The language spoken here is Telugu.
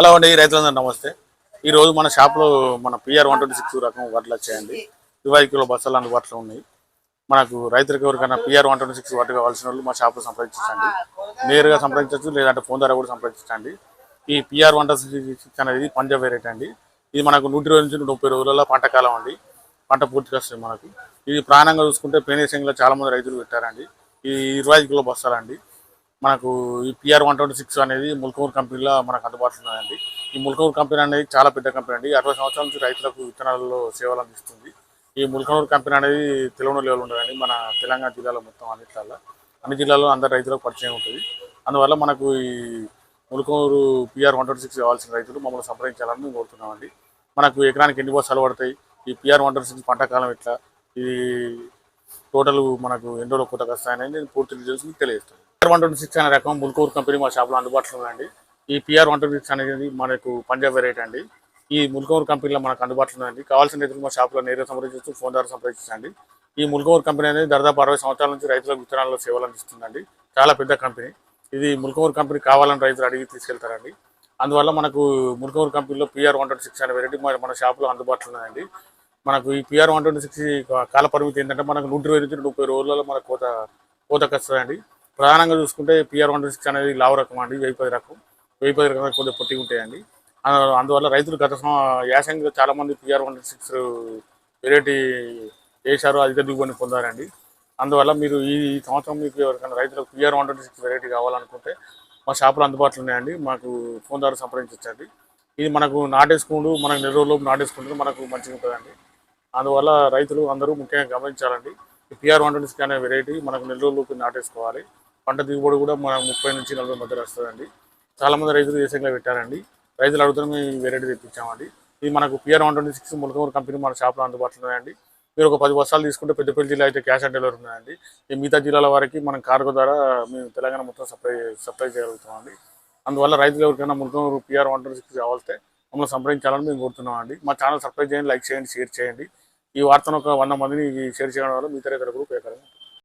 హలో అండి రైతులందరూ నమస్తే. ఈ రోజు మన షాప్లో మన పిఆర్ వన్ ట్వంటీ సిక్స్ రకం వడ్లు వచ్చాయండి. ఇరవై కిలో బస్తాలు అందుబాటులో ఉన్నాయి. మనకు రైతులకు ఎవరికైనా పిఆర్ వన్ ట్వంటీ సిక్స్ వాటి కావాల్సిన వాళ్ళు మా షాప్లో సంప్రదించండి. నేరుగా సంప్రదించవచ్చు లేదంటే ఫోన్ ద్వారా కూడా సంప్రదించండి. ఈ పిఆర్ వన్ సిక్స్ అనేది పంజాబ్ వెరైటీ అండి. ఇది మనకు నూట ఇరవై నుంచి ముప్పై రోజులలో పంట కాలం అండి. పంట పూర్తిగా వస్తుంది మనకు. ఇది ప్రాణంగా చూసుకుంటే పేనేసింగ్లో చాలా మంది రైతులు పెట్టారండి. ఈ ఇరవై ఐదు కిలో బస్తాలండి మనకు ఈ పిఆర్ వన్ ట్వంటీ సిక్స్ అనేది ముల్కూరు కంపెనీలో మనకు అందుబాటులో ఉన్నదండి ఈ ముల్కూరు కంపెనీ అనేది చాలా పెద్ద కంపెనీ అండి. అరవై సంవత్సరాల నుంచి రైతులకు విత్తనాలలో సేవలు అందిస్తుంది. ఈ ముల్కూరు కంపెనీ అనేది తెలంగాణ లెవెల్ ఉండదండి. మన తెలంగాణ జిల్లాలో మొత్తం అన్నిట్లలో అన్ని జిల్లాల్లో అందరు రైతులకు పరిచయం ఉంటుంది. అందువల్ల మనకు ఈ Mulkuru PR one twenty six కావాల్సిన రైతులు మమ్మల్ని సంప్రదించాలని మేము కోరుతున్నామండి. మనకు ఎకరానికి ఎన్ని బస్సాలు పడతాయి? ఈ పిఆర్ వన్ ట్వంటీ సిక్స్ పంట కాలం ఎట్లా? ఇది టోటల్ మనకు ఎన్ని రోజులు కొత్తగా వస్తాయని నేను పూర్తి డీటెయిల్స్ మీకు తెలియజేస్తాను. పిఆర్ వన్ ట్వంటీ సిక్స్ అనే రకం ముల్కూరు కంపెనీ మా షాప్లో అందుబాటులో ఉందండి. ఈ పిఆర్ వన్ ట్వంటీ సిక్స్ అనేది మనకు పంజాబ్ వెరైటీ అండి. ఈ ముల్కూరు కంపెనీలో మనకు అందుబాటులో ఉందండి. కావాల్సిన రైతులు మా షాప్లో నేరుగా సంప్రదించవచ్చు ఫోన్ ద్వారా సంప్రదించండి ఈ ముల్కూరు కంపెనీ అనేది దాదాపు అరవై సంవత్సరాల నుంచి రైతులకు విత్తనాల్లో సేవలు అందిస్తుందండి. చాలా పెద్ద కంపెనీ. ఇది ముల్కూరు కంపెనీ కావాలని రైతులు అడిగి తీసుకెళ్తారండి. అందువల్ల మనకు ముల్కూరు కంపెనీలో పిఆర్ వన్ ట్వంటీ సిక్స్ అనే వెరైటీ మన షాప్లో అందుబాటులో ఉందండి. మనకు ఈ పిఆర్ వన్ ట్వంటీ సిక్స్ కాల పరిమితి ఏంటంటే మనకు నూట ఇరవై నుంచి ముప్పై రోజులలో మనకు కోత కోతకు వస్తుందండి ప్రధానంగా చూసుకుంటే పిఆర్ వన్ సిక్స్ అనేది లావు రకం అండి వెయ్యి పది రకం. వెయ్యి పది రకం కొద్దిగా పొట్టి ఉంటాయండి. అందువల్ల రైతులు గత సం- యాసంగిలో చాలామంది పిఆర్ వన్ సిక్స్ వెరైటీ వేశారు అధిక దిగుబడిని పొందారండి. అందువల్ల మీరు ఈ సంవత్సరం మీకు ఎవరికైనా రైతులకు PR one twenty six variety కావాలనుకుంటే మా షాపులో అందుబాటులో ఉన్నాయండి. మాకు ఫోన్ ద్వారా సంప్రదించండి ఇది మనకు నాటేసుకుంటూ మనకు నెల రోజులు నాటేసుకుంటూ మనకు మంచిగా ఉంటుందండి. అందువల్ల రైతులు అందరూ ముఖ్యంగా గమనించాలండి. పిఆర్ వన్ ట్వంటీ అనే వెరైటీ మనకు నెల రోజులకు నాటేసుకోవాలి. పంట దిగుబడి కూడా మన ముప్పై నుంచి నలభై మధ్యలో వస్తుందండి. చాలా మంది రైతులు దేశంగా పెట్టారండి. రైతులు అడుగుతున్న మేము వెరైటీ తెప్పించామండి. ఇది మనకు PR one twenty six Mulakamuru company మన షాప్లో అందుబాటులో ఉన్నాయండి. మీరు ఒక పది బస్తాలు తీసుకుంటే పెద్దపల్లి జిల్లా అయితే క్యాష్ ఆన్ డెలివరీ ఉన్నాయండి ఈ మిగతా జిల్లాల వారికి మనం కార్గో ద్వారా మేము తెలంగాణ మొత్తం సప్లై సప్లై చేయగలుగుతామండి. అందువల్ల రైతులు ఎవరికైనా Mulakamuru PR one twenty six కావాలితే మమ్మల్ని సంప్రదించాలని మేము కోరుతున్నామండి. మా ఛానల్ సబ్స్క్రైబ్ చేయండి లైక్ చేయండి షేర్ చేయండి. ఈ వార్తను ఒక వంద మందిని షేర్ చేయడం వల్ల మిగతా రైతులకు ఉపయోగకరంగా